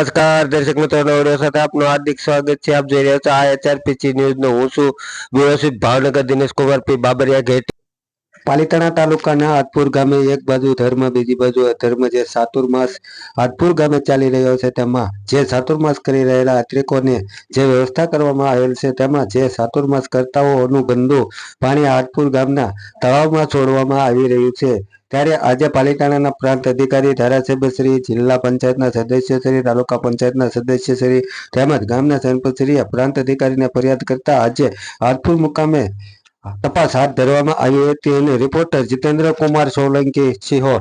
નમસ્કાર, દર્શક મિત્રો નવડીઓ સાથે આપનું હાર્દિક સ્વાગત છે. આપ જોઈ રહ્યા છો આ એચઆરપીસી ન્યૂઝ નો હું છું વ્યવસ્થિત ભાવનગર દિનેશ કુમાર પી. બાબરિયા ગેટ પાલીતાણા તાલુકાના હાથપુર ગામે એક બાજુ ધર્મ, બીજી બાજુ અધર્મ જે ચાતુર્માસ હાથપુર ગામે ચાલી રહ્યો છે, તેમાં જે ચાતુર્માસ કરી રહેલા યાત્રિકોને જે વ્યવસ્થા કરવામાં આવેલ છે, તેમાં જે ચાતુર્માસ કરતાઓનું ગંદુ પાણી હાથપુર ગામના તળાવમાં છોડવામાં આવી રહ્યું છે. ત્યારે આજે પાલિકાના પ્રાંત અધિકારી ધારાસભ્યશ્રી, જિલ્લા પંચાયતના સદસ્યશ્રી, તાલુકા પંચાયતના સદસ્યશ્રી તેમજ ગામના સરપંચશ્રીએ પ્રાંત અધિકારીને ફરિયાદ કરતા આજે હાથપુર મુકામે તપાસ હાથ ધરવામાં આવી હતી અને રિપોર્ટર જીતેન્દ્ર કુમાર સોલંકી સિહોર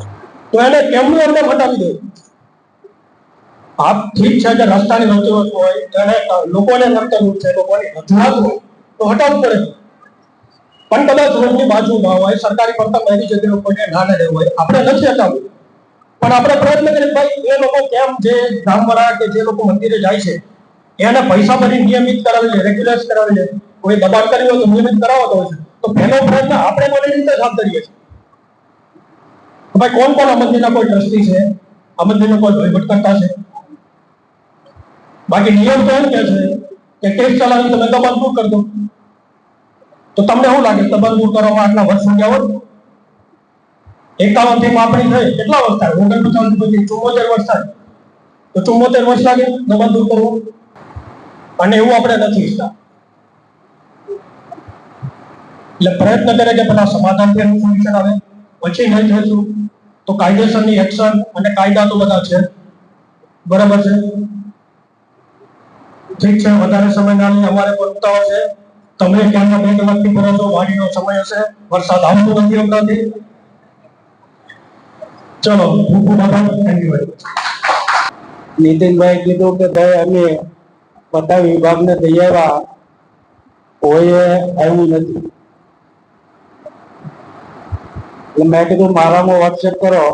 તો રસ્તાની રજૂઆત હોય લોકોને લોકોની રજૂઆત હોય, તો હટાવવું પડે. પણ કદાચ રોડની બાજુમાં હોય, સરકારી પડતર એવી જગ્યાએ કોઈને ના રહેવું હોય, આપણે નથી હટાવવું. પણ આપણે પ્રયત્ન કરીએ ભાઈ, એ લોકો કેમ જે ગામવાળા કે જે લોકો મંદિરે જાય છે, એને પૈસા ભરી નિયમિત કરાવી લે રેગ્યુલર કરાવી લે કોઈ દબાણ કર્યું હોય તો નિયમિત કરાવતો હોય છે. તો પહેલો પ્રયત્ન આપણે બની રીતે જ હાથ ધરીએ છીએ. ભાઈ, કોણ કોણ આ મંદિરના કોઈ ટ્રસ્ટી છે? આ મંદિરનો કોઈ વહીવટ કરતા છે? બાકી નિયમ તો એમ કે છે કે કેસ ચલાવી તમે દબાણ દૂર કરી દો. તો તમને શું લાગે? દબાણ દૂર કરવામાં આટલા વર્ષ ગયા હોય? એકાવનથી માપણી થઈ. કેટલા વર્ષ થાય? ઓગણપચાસ પછી ચુમ્મોતેર વર્ષ થાય. તો ચુમ્મોતેર વર્ષ લાગે દબાણ દૂર કરવું? અને એવું આપણે નથી ઈચ્છતા. એટલે પ્રયત્ન કરે કે પેલા સમાધાનથી એનું સોલ્યુશન આવે. પછી નહીં થતું તો કાયદેસરની એક્શન અને કાયદા તો બધા છે. બરાબર છે? ઠીક છે, વધારે સમય ના લઈ અમારે પણ ઉતાવળ છે. તમે ક્યાંના બે કલાકથી ભરો છો? વાડીનો સમય હશે. વરસાદ આવતો નથી હમણાંથી ચલો, ખૂબ ખૂબ આભાર. થેન્ક નીતિનભાઈ કીધું કે ભાઈ, અમે બધા વિભાગને દઈ આવ્યા કોઈએ આવ્યું નથી મેં કીધું, મારામાં વોટ્સએપ કરો.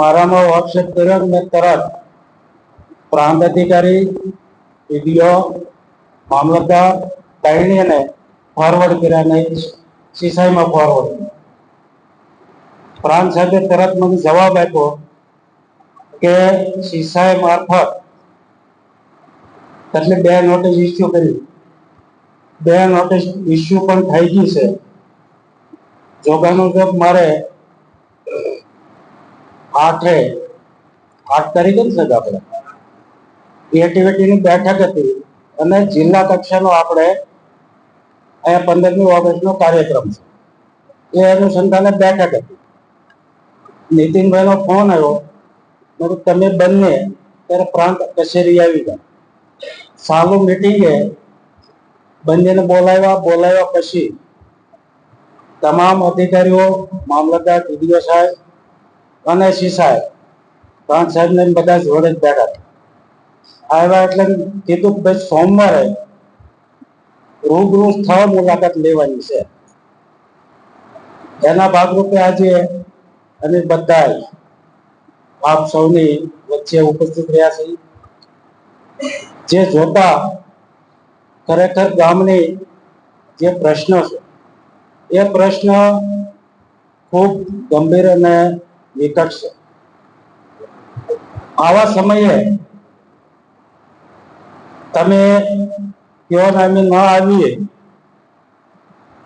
મારામાં વોટ્સએપ કર્યો મેં તરત પ્રાંત અધિકારી વીડિયો મામલતદાર ત્રણેયને ફોરવર્ડ કર્યા ને સિસાઈમાં ફોરવર્ડ પ્રાંત સાહેબે તરત મને જવાબ આપ્યો કે સિસાઈ મારફત એટલે બે નોટિસ ઇસ્યુ કરી. બે નોટિસ ઇસ્યુ પણ થઈ ગઈ છે. જોગાનું કે મારે આઠે આઠ તારીખે જ આપણે ક્રિએટિવિટીની બેઠક હતી અને જિલ્લા કક્ષાનો આપણે અહીંયા પંદરમી ઓગસ્ટનો કાર્યક્રમ છે. એ અનુસંધાને બેઠક હતી. નીતિનભાઈનો ફોન આવ્યો. મેં તમે બંને ત્યારે પ્રાંત કચેરી આવી ગયા સાલું મીટિંગે બંનેને બોલાવ્યા. બોલાવ્યા પછી તમામ અધિકારીઓ, મામલતદાર, ડીડીઓ સાહેબ અને સી સાહેબ, પ્રાંત સાહેબને બધા જોડે જ બેઠા. આવ્યા એટલે કીધું કે ભાઈ, સોમવારે રૂબરૂ સ્થળ મુલાકાત લેવાની છે. એના ભાગરૂપે આજે અમે બધા આપ સૌની વચ્ચે ઉપસ્થિત રહ્યા છે જે જોતા ખરેખર ગામની જે પ્રશ્ન છે, એ પ્રશ્ન ખૂબ ગંભીર અને વિકટ છે. આવા સમયે તમે કયો ને અમે ન આવીએ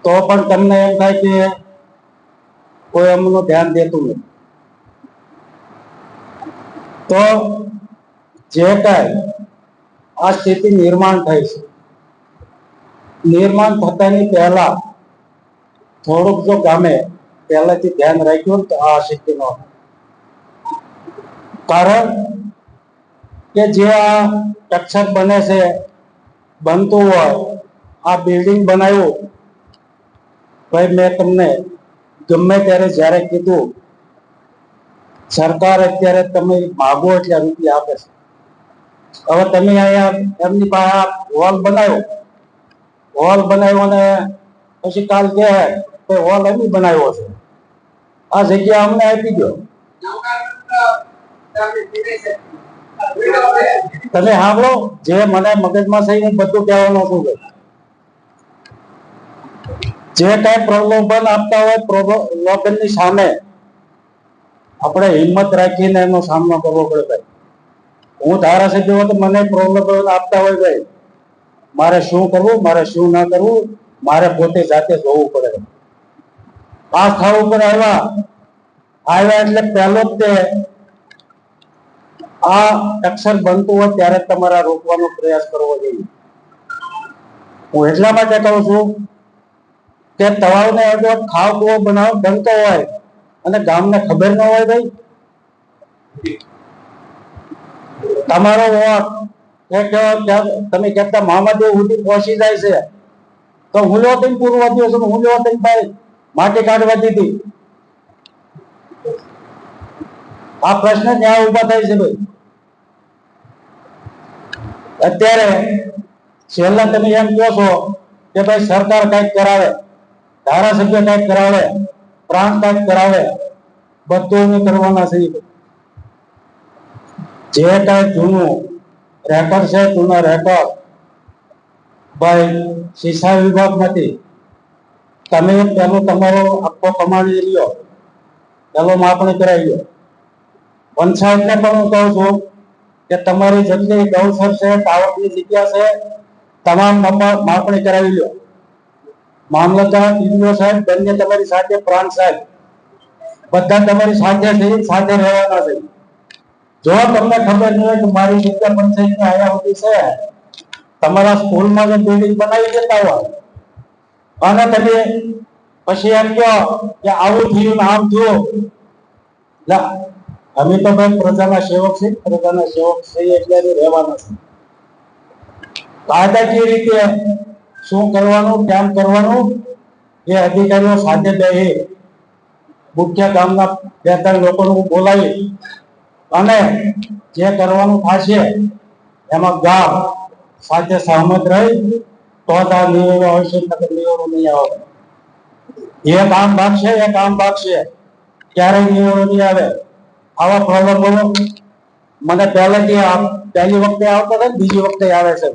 તો પણ તમને એમ થાય કે કોઈ અમનું ધ્યાન દેતું નથી તો જે કાંઈ આ સ્થિતિ નિર્માણ થઈ છે નિર્માણ થતાની પહેલા થોડુંક જો ગામે પહેલાથી ધ્યાન રાખ્યું તો આ સ્થિતિ ન થાય. કારણ કે જે આ સ્ટ્રક્ચર બને છે બનતું હોય, આ બિલ્ડિંગ બનાવ્યું, ભાઈ મેં તમને ગમે ત્યારે જ્યારે કીધું, સરકાર અત્યારે તમે માગો એટલે રૂપિયા આપે છે. હવે તમે અહીંયા એમની પાસે હોલ બનાવ્યો. હોલ બનાવ્યો અને પછી કાલ કે હોલ એમની બનાવ્યો છે. આ જગ્યા અમને આપી દો તમે સાંભળો, જે મને મગજમાં થઈને બધું કહેવાનું છે? જે કઈ પ્રલોભન આપતા હોય પ્રલોભનની સામે આપણે હિંમત રાખીને એનો સામનો કરવો પડે ભાઈ. હું ધારાસભ્ય હોય તો મને પ્રોબ્લેમ આપતા હોય ભાઈ. મારે શું કરવું, મારે શું ના કરવું, મારે પોતે જાતે જોવું પડે. આ સ્થળ ઉપર આવ્યા. આવ્યા એટલે પહેલો જ તે આ અક્ષર બનતું હોય ત્યારે તમારા રોકવાનો પ્રયાસ કરવો જોઈએ. હું એટલા માટે કહું છું કે તળાવને અડધો ખાવ કૂવો બનાવ બનતો હોય અને ગામને ખબર ન હોય ભાઈ. તમારો વોટ તમે કહેતા મામાદેવ સુધી પહોંચી જાય છે. તો હું લો પૂર્વ દિવસ હું લો ભાઈ. માટી કાઢવા દીધી. આ પ્રશ્ન ક્યાં ઊભા થાય છે ભાઈ. અત્યારે છેલ્લા તમે એમ કહો છો કે ભાઈ સરકાર કંઈક કરાવે, ધારાસભ્ય કંઈક કરાવે પ્રાણ કંઈક કરાવે બધું કરવાના છે જે કઈ જૂનું રેકોર્ડ છે, જૂનો રેકોર્ડ ભાઈ શિક્ષા નથી. તમે પેલો તમારો આખો કમાણી લ્યો પેલો માપણી કરાવી લો પંચાયતને પણ હું કહું છું કે તમારી જેટલી ગૌસર છે ટાવરની જગ્યા છે, તમામ મપા- માપણી કરાવી લો. મામલતદાર ઇન્દ્રો સાહેબ, બંને તમારી સાથે પ્રાણ સાહેબ. બધા તમારી સાથે છે, સાથે રહેવાના છે. જો તમને ખબર ન હોય કે મારી જગ્યા પંચાયતની આયા હોતી છે, તમારા સ્કૂલમાં જે બિલ્ડિંગ બનાવી દેતા હોય. અને તમે પછી એમ કહો કે આવું થયું આમ થયું. અમે તો ભાઈ પ્રજાના સેવક છે પ્રજાના સેવક છે એટલે રહેવાના છે કાયદાકીય રીતે શું કરવાનું, કેમ કરવાનું, એ અધિકારીઓ સાથે બેસી મુખ્ય ગામના બે ત્રણ લોકોને બોલાવી અને જે કરવાનું થશે એમાં ગામ સાથે સહમત રહી તો જ આ નિયમો આવશે, નકર નિયમો નહીં આવે. એ કામ ભાગશે એ કામ ભાગશે. ક્યારેય નિયમો નહીં આવે. આવા પ્રોબ્લેમો મને પહેલેથી પહેલી વખતે આવતો હતો બીજી વખતે આવે છે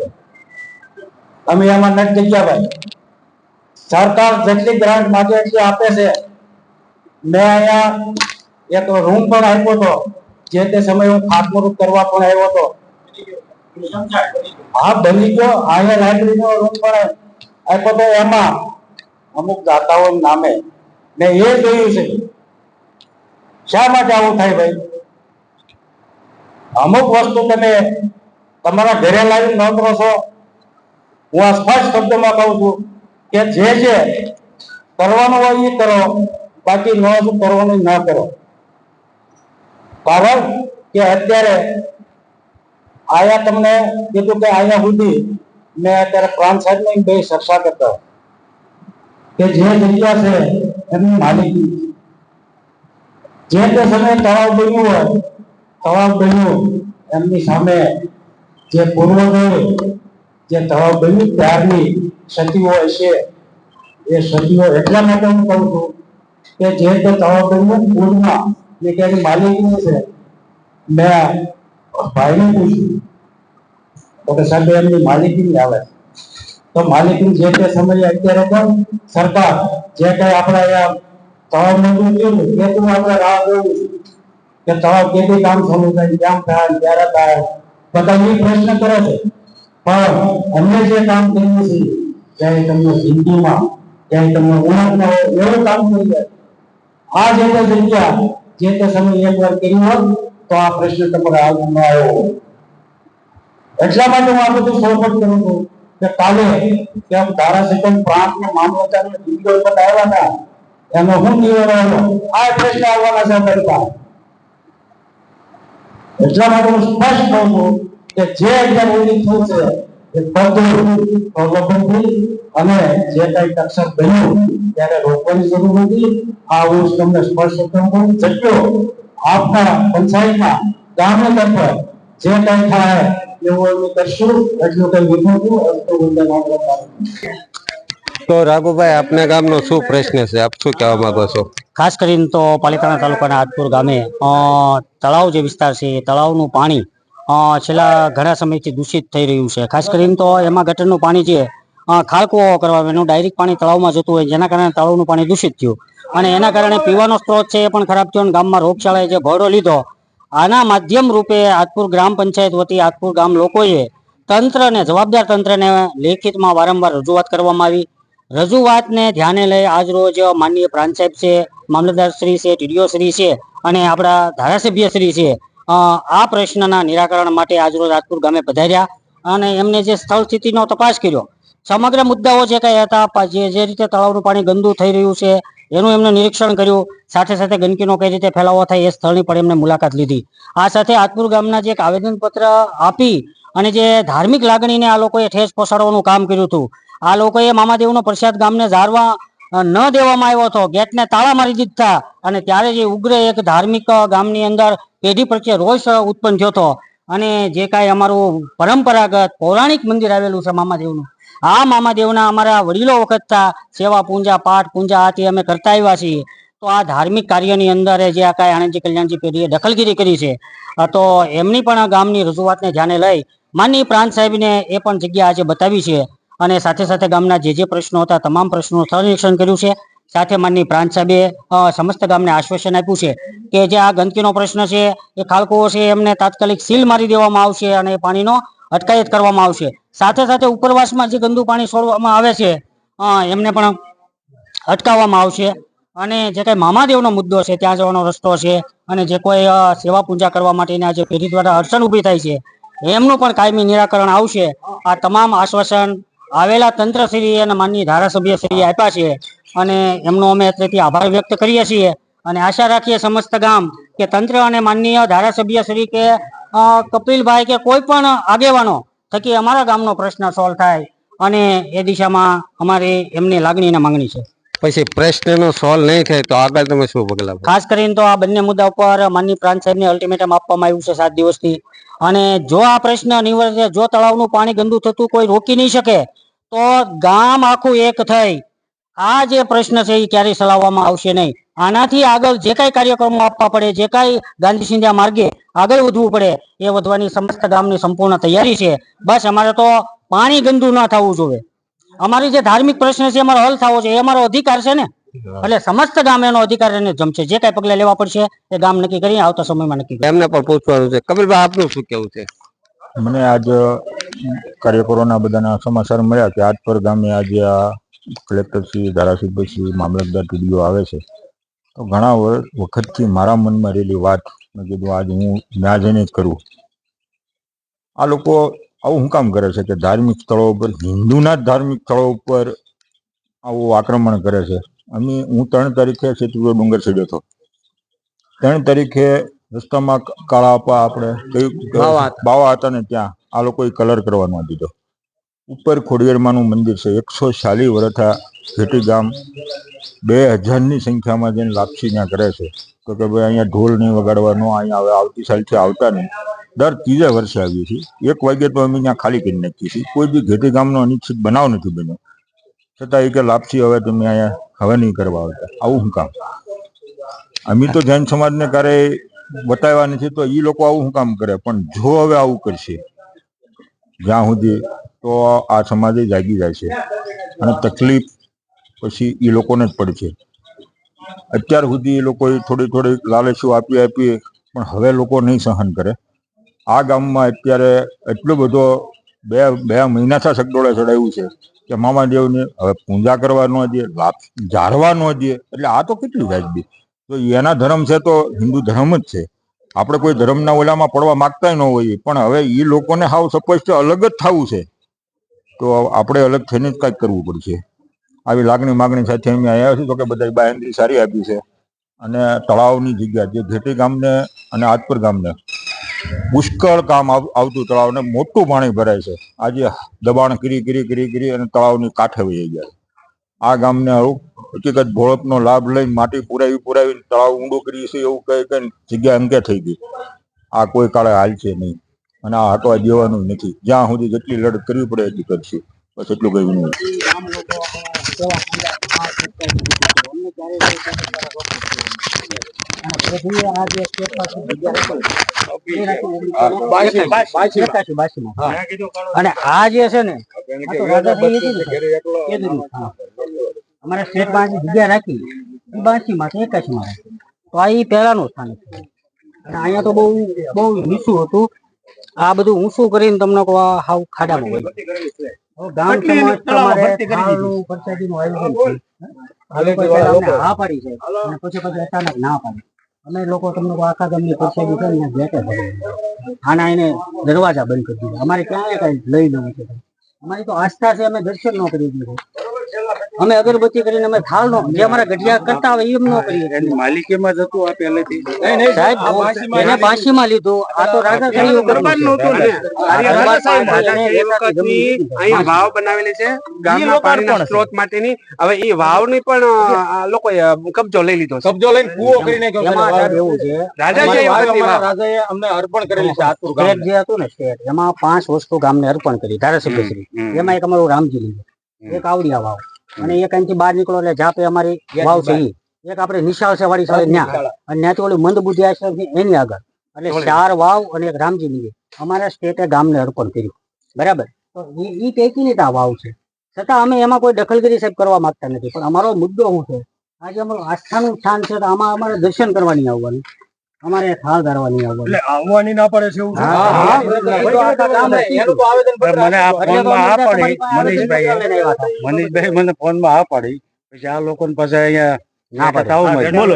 અમે એમાં નથી જગ્યા ભાઈ. સરકાર જેટલી ગ્રાન્ટ માગે એટલી આપે છે. મેં અહીંયા એક રૂમ પણ આપ્યો હતો. જે તે સમયે હું ખાતમુહૂર્ત કરવા પણ આવ્યો હતો. હા, બની ગયો. અહીંયા લાઇબ્રેરીનો રૂમ પણ આપ્યો તો એમાં. અમુક દાતાઓ નામે. મેં એ જોયું છે. શા માટે આવું થાય ભાઈ? અમુક વસ્તુ તમે તમારા ઘરે લાવી નોંધો છો. હું આ સ્પષ્ટ શબ્દમાં કહું છું કે જે છે કરવાનું હોય એ કરો, બાકી ન કરવાનું ના કરો. કારણ કે અત્યારે આયા તમને કીધું કે આયા સુધી મેં અત્યારે પ્રાણ સાહેબ બે ચર્ચા કરતા. કે જે જગ્યા છે એમની માલિકી. જે તે સમયે તળાવ બન્યું હોય, તળાવ બન્યું, એમની સામે જે પૂર્વજોએ જે તળાવ બન્યું ત્યારની સતીઓ હશે, એ સતીઓ એટલા માટે હું કહું છું કે જે તે તળાવ બન્યું પૂરમાં, ને કે એની માલિકી છે, મેં ભાઈને પૂછ્યું. તો કે સાહેબ, એમની માલિકી નહીં આવે. તો માલિકી જે તે સમયે અત્યારે પણ સરકાર. જે કઈ આપણા અહીંયા તળાવ જોવું કે તળાવ કેથી કામ શરૂ થાય થાય બધા એ પ્રશ્ન કરે છે. અમને જે કામ કર્યું છે તમને જિંદગીમાં કામ થઈ આ જે જગ્યા, જે તે સમયે એક વાર કર્યું હોત, તો આ પ્રશ્ન તમારે આગળ ન આવ્યો એટલા માટે હું આ બધું સૌપટ કરું છું કે કાલે, કે ધારાસભ્ય પ્રાંત ને મામલતદાર ને આવ્યા હતા એનો હું નિવારણ આવ્યો આ પ્રશ્ન આવવાના છે અમારી પાસે. એટલા માટે હું સ્પષ્ટ કહું છું કે જે એકદમ ઉલ્લેખ થયું છે એ બધું અને જે કઈ અક્ષર બન્યું, ત્યારે રોકવાની જરૂર નથી. આ હું તમને સ્પષ્ટ કહું જગ્યો આપના પંચાયતમાં ગામને તરફ જે કઈ થાય, એવું અમે કરશું. એટલું કઈ અસ્તુ વંદન આમ તો રાઘુભાઈ, આપના ગામનો શું પ્રશ્ન છે? આપ શું કહેવા માંગો છો? ખાસ કરીને તો પાલિતાણા તાલુકાના આદપુર ગામે તળાવ જે વિસ્તાર છે એ તળાવનું પાણી છેલ્લા ઘણા સમયથી દૂષિત થઈ રહ્યું છે. ખાસ કરીને તો એમાં ગટરનું પાણી છે ખાળકુઓ કરવા એનું ડાયરેક્ટ પાણી તળાવમાં જતું હોય, જેના કારણે તળાવનું પાણી દૂષિત થયું. અને એના કારણે પીવાનો સ્ત્રોત છે એ પણ ખરાબ થયો અને ગામમાં રોગચાળાએ જે ભોયરો લીધો, આના માધ્યમ રૂપે આજપુર ગ્રામ પંચાયત વતી આજપુર ગામ લોકોએ તંત્રને, જવાબદાર તંત્રને લેખિતમાં વારંવાર રજૂઆત કરવામાં આવી. રજૂઆતને ધ્યાને લઈ આજ રોજ માનનીય પ્રાંત સાહેબ છે, મામલતદાર શ્રી છે, ટીડીઓ શ્રી છે અને આપણા ધારાસભ્ય શ્રી છે આ પ્રશ્નના નિરાકરણ માટે આજરોજ રાજપુર ગામે પધાર્યા અને એમને જે સ્થળ સ્થિતિનો તપાસ કર્યો. સમગ્ર મુદ્દાઓ જે કઈ હતા જે જે રીતે તળાવનું પાણી ગંદુ થઈ રહ્યું છે, એનું એમને નિરીક્ષણ કર્યું, સાથે સાથે ગંદકીનો કઈ રીતે ફેલાવો થાય એ સ્થળની પણ એમને મુલાકાત લીધી. આ સાથે આજપુર ગામના જે એક આવેદનપત્ર આપી અને જે ધાર્મિક લાગણીને આ લોકોએ ઠેસ પહોંચાડવાનું કામ કર્યું હતું આ લોકોએ મામાદેવનો પ્રસાદ ગામને ઝારવા ન દેવામાં આવ્યો હતો. ગેટને તાળા મારી દીધા અને ત્યારે જે ઉગ્ર એક ધાર્મિક ગામની અંદર પેઢી પ્રત્યે રોષ ઉત્પન્ન થયો હતો. અને જે કાંઈ અમારું પરંપરાગત પૌરાણિક મંદિર આવેલું છે મામાદેવનું, આ મામાદેવના અમારા વડીલો વખતના સેવા પૂંજા, પાઠ પૂંજા આથી અમે કરતા આવ્યા છીએ. તો આ ધાર્મિક કાર્યની અંદર જે આ કાંઈ આણંદજી કલ્યાણજી પેઢીએ દખલગીરી કરી છે. તો એમની પણ ગામની રજૂઆતને ધ્યાને લઈ માનની પ્રાંત સાહેબને એ પણ જગ્યા આજે બતાવી છે. અને સાથે સાથે ગામના જે જે પ્રશ્નો હતા, તમામ પ્રશ્નો સ્થળ નિરીક્ષણ કર્યું છે. સાથે માનની પ્રાંત સાહેબે સમસ્ત ગામને આશ્વાસન આપ્યું છે કે જે આ ગંદકીનો પ્રશ્ન છે, એ ખાલકુઓ છે, એમને તાત્કાલિક સીલ મારી દેવામાં આવશે અને પાણીનો અટકાયત કરવામાં આવશે. સાથે સાથે ઉપરવાસમાં જે ગંદુ પાણી છોડવામાં આવે છે એમને પણ અટકાવવામાં આવશે. અને જે કઈ મામાદેવનો મુદ્દો છે, ત્યાં જવાનો રસ્તો છે અને જે કોઈ સેવા પૂજા કરવા માટેના જે પેઢી દ્વારા અડચણ ઊભી થાય છે, એમનું પણ કાયમી નિરાકરણ આવશે. આ તમામ આશ્વાસન આવેલા તંત્રશ્રી અને માનનીય ધારાસભ્યશ્રીએ આપ્યા છે અને એમનો અમે અત્રેથી આભાર વ્યક્ત કરીએ છીએ અને આશા રાખીએ સમસ્ત ગામ કે તંત્ર અને માનનીય ધારાસભ્યશ્રી કે કપિલભાઈ કે કોઈ પણ આગેવાનો થકી અમારા ગામનો પ્રશ્ન સોલ્વ થાય અને એ દિશામાં અમારી એમની લાગણી અને માંગણી છે. પછી પ્રશ્નનો સોલ્વ નહીં થાય તો આગળ તમે શું પગલા ખાસ કરીને તો આ બંને મુદ્દા ઉપર માનની પ્રાંત સાહેબને અલ્ટિમેટમ આપવામાં આવ્યું છે સાત દિવસથી. અને જો આ પ્રશ્ન નિવર્તે જો તળાવનું પાણી ગંદુ થતું કોઈ રોકી નહીં શકે તો ગામ આખું એક થઈ. આ જે પ્રશ્ન છે એ ક્યારેય સલાવવામાં આવશે નહીં. આનાથી આગળ જે કાંઈ કાર્યક્રમો આપવા પડે જે કાંઈ ગાંધી સિંધિયા માર્ગે આગળ વધવું પડે એ વધવાની સમસ્ત ગામની સંપૂર્ણ તૈયારી છે. બસ અમારે તો પાણી ગંદુ ન થવું જોઈએ. અમારી જે ધાર્મિક પ્રશ્ન છે અમારો હલ થવો છે એ અમારો અધિકાર છે ને. એટલે સમસ્ત ગામ એનો અધિકાર એને જમશે. જે કાંઈ પગલાં લેવા પડશે એ ગામ નક્કી કરી આવતા સમયમાં નક્કી. એમને પણ પૂછવાનું છે. કપિલભાઈ આપનું શું કેવું છે? મને આજ કાર્યકરોના બધાના સમાચાર મળ્યા કે આજપર ગામે આજે આ કલેક્ટરશ્રી ધારાસભ્યશ્રી મામલતદાર ટીડીઓ આવે છે. તો ઘણા વખતથી મારા મનમાં રહેલી વાત મેં કીધું આજ હું ત્યાં જઈને જ કરું. આ લોકો આવું શું કામ કરે છે કે ધાર્મિક સ્થળો ઉપર હિન્દુના ધાર્મિક સ્થળો ઉપર આવું આક્રમણ કરે છે? અમે હું ત્રણ તારીખે સેતુપુર ડુંગર ચડ્યો હતો. ત્રણ તારીખે રસ્તામાં કાળાપા આપણે કયું બાવા હતા ને ત્યાં. આ લોકોએ કલર કરવાનો દીધો. ઉપર ખોડિયારમાંનું મંદિર છે. એકસો સાલી વરથા ઘેટી ગામ. બે હજારની સંખ્યામાં જઈને લાપસી ત્યાં કરે છે. તો કે ભાઈ અહીંયા ઢોલ નહીં વગાડવાનો અહીંયા હવે આવતી સાલથી આવતા નહીં. દર ત્રીજા વર્ષે આવીએ છીએ. એક વાગ્યે તો અમે ત્યાં ખાલી કરી નાખીએ છીએ. કોઈ બી ઘેટી ગામનો અનિચ્છિત બનાવ નથી બન્યો. છતાં એ કે લાપસી હવે તમે અહીંયા હવે નહીં કરવા આવતા. આવું શું કામ. અમે તો જૈન સમાજને ક્યારેય બતાવ્યા નથી તો એ લોકો આવું શું કામ કરે. પણ જો હવે આવું કરશે જ્યાં સુધી તો આ સમાજે જાગી જાય છે. અને તકલીફ પછી એ લોકોને જ પડે છે. અત્યાર સુધી એ લોકોએ થોડી થોડી લાલચો આપી આપી પણ હવે લોકો નહીં સહન કરે. આ ગામમાં અત્યારે એટલો બધો બે બે મહિનાથી સગડોળે ચડાવ્યું છે કે મામાદેવને હવે પૂજા કરવા ન દે લાભ જાળવા ન દે. એટલે આ તો કેટલી વ્યાજબી. તો એના ધર્મ છે તો હિન્દુ ધર્મ જ છે. આપણે કોઈ ધર્મના ઓલામાં પડવા માંગતા ન હોઈએ, પણ હવે એ લોકોને હાવ સ્પષ્ટ અલગ જ થવું છે. તો આપણે અલગ થઈને જ કાંઈક કરવું પડશે. આવી લાગણી માગણી સાથે અમે આવ્યા છીએ, તો કે બધા બાહેંધરી સારી આપી છે. અને તળાવની જગ્યા, જે ઘેટી ગામને અને આજપર ગામને, પુષ્કળ કામ આવ- આવતું તળાવને મોટું પાણી ભરાય છે. આજે દબાણ કરી કરી કરી કરી અને તળાવની કાંઠે વહી ગયા. આ ગામને આવું હકીકત ભોળપનો લાભ લઈને માટી પુરાવી પુરાવી તળાવ ઊંડું કરી છે એવું કઈ કઈ જગ્યા અંકે થઈ ગઈ. આ કોઈ કાળે હાલ છે નહીં. અને આ હટવા દેવાનું નથી. જ્યાં સુધી જેટલી લડત કરવી પડે એટલી કરશે. બસ એટલું કઈ નહીં અને આ જે છે ને અમારા સ્ટેટ જે જગ્યા રાખી. એ બાસી માં એકાસી માં રાખી તો આ એ પહેલાનું સ્થાન છે અને અહીંયા તો બહુ બહુ નીચું હતું. આ બધું ઊંચું કરીને તમને કહો હાવ ખાડામાં હોય. ગામ સમાજ તમારે આયોજન છે. હા? પાડી છે. અને પછી પછી અચાનક ના પાડી. અમે લોકો તમને આખા ગામની પ્રસાદી છે ને આના એને દરવાજા બંધ કરી દીધા. અમારે ક્યાંય કઈ લઈ લેવું છે અમારી તો આસ્થા છે અમે દર્શન ન કરી દીધું. અમે અગરબત્તી કરીને અમે થાળ નો જે અમારા ગઢિયા કરતા હોય એમ નો કરીએ. માલિકીમાં જતું આ પહેલેથી સાહેબ એને બાંશીમાં લીધું. આ તો રાજા સાહેબ દરબાર નહોતું ને. વાવ બનાવેલી છે ગામના પાણીના સ્ત્રોત માટેની. હવે એ વાવની પણ આ કબજો લઈ લીધો કબજો લઈને કૂવો કરી નાખ્યો છે એમાં ને સાહેબ એવું છે. રાજા એ અમારી વખતની અમારા વાવ. રાજાએ અમને અર્પણ કરેલી છે આતુર સ્ટેટ જે હતું ને સ્ટેટ એમાં પાંચ વસ્તુ ગામને અર્પણ કરી ધારાસભ્ય એમાં એક અમારું રામજી લીધું. એક આવડિયા વાવ. અને એક અહીંથી બહાર નીકળો એટલે જાપે અમારી વાવ છે એક આપણે નિશાળ છે વાળી અને ત્યાંથી ઓલી મંદ બુદ્ધિ આશ્રમ છે એની આગળ. એટલે ચાર વાવ અને એક રામજી ની અમારા સ્ટેટે ગામને અર્પણ કર્યું. બરાબર? તો ઈ ટેકીની આ વાવ છે. છતાં અમે એમાં કોઈ દખલગીરી સાહેબ કરવા માંગતા નથી. પણ અમારો મુદ્દો શું છે? આજે અમારું આસ્થાનું સ્થાન છે તો આમાં અમારે દર્શન કરવાની આવવાનું. અમારે થાળ ધરવાની એટલે આવવાની ના પડે છે એવું મને આ ફોનમાં આ પડી. મનીષભાઈ. મનીષભાઈ મને ફોનમાં આ પડી. પછી આ લોકો પાસે અહીંયા ના પાડી. બોલો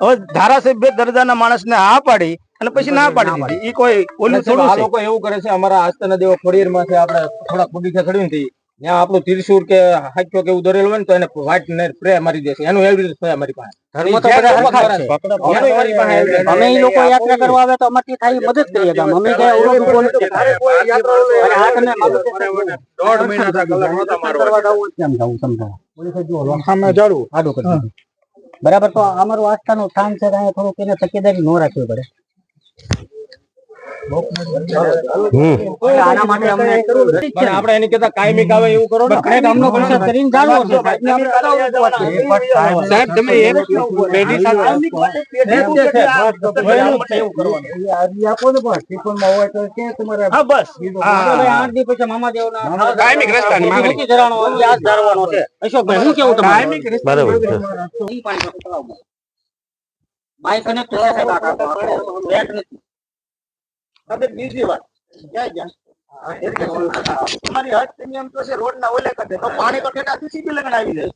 હવે ધારાસભ્ય દરજાના માણસને હા પાડી અને પછી ના પાડી દીધી. કોઈ ઓલું થોડું આ લોકો એવું કરે છે અમારા આસ્થાના દેવો ખોડિયાર માંથી આપણે થોડાક બગીચા ખડ્યું હતી. ત્યાં આપણું ત્રિશુર કે હાચ્યો કે ઉધરેલું હોય ને તો એને વાટ ને સ્પ્રે મારી દેશે એનું એવિડન્સ છે અમારી પાસે ધર્મ તો બધા હરખા છે. પાસે અમે એ લોકો યાત્રા કરવા આવે તો અમારથી થાય મદદ કરીએ ગામ અમે કઈ અવરોધ ઊભો નથી. અને તો દોઢ મહિના કરી બરાબર તો અમારું આસ્થાનું સ્થાન છે ત્યાં થોડુંક એને તકેદારી ન રાખવી પડે આપણે એની કરતા કાયમી આવે એવું કરો કરીને છે સાહેબ તમે એક પેઢી દી પછી મામાદેવના કાયમિક રસ્તાની માંગણી. નથી હવે. બીજી વાત ક્યાં ગયા હદ પ્રીમિયમ તો છે રોડ ના ઓલે કરે તો પાણી તો ઠેઠા સીસી લગન આવી જાય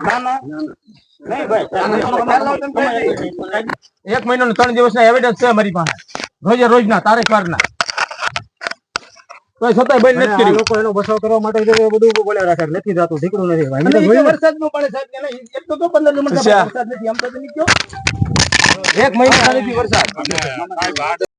ના ના નહીં ભાઈ એક મહિનો ત્રણ દિવસ ના એવિડન્સ છે અમારી પાસે રોજે રોજ ના તારીખ વાર ના તો છતાંય બંધ નથી કર્યું. લોકો એનો બચાવ કરવા માટે બધું બોલ્યા રાખે. નથી જાતું ઠીકરું નથી ભાઈ. વરસાદનું પડે સાહેબ એક તો તો પંદર મિનિટ વરસાદ નથી. આમ તો તમે કયો એક મહિના વરસાદ.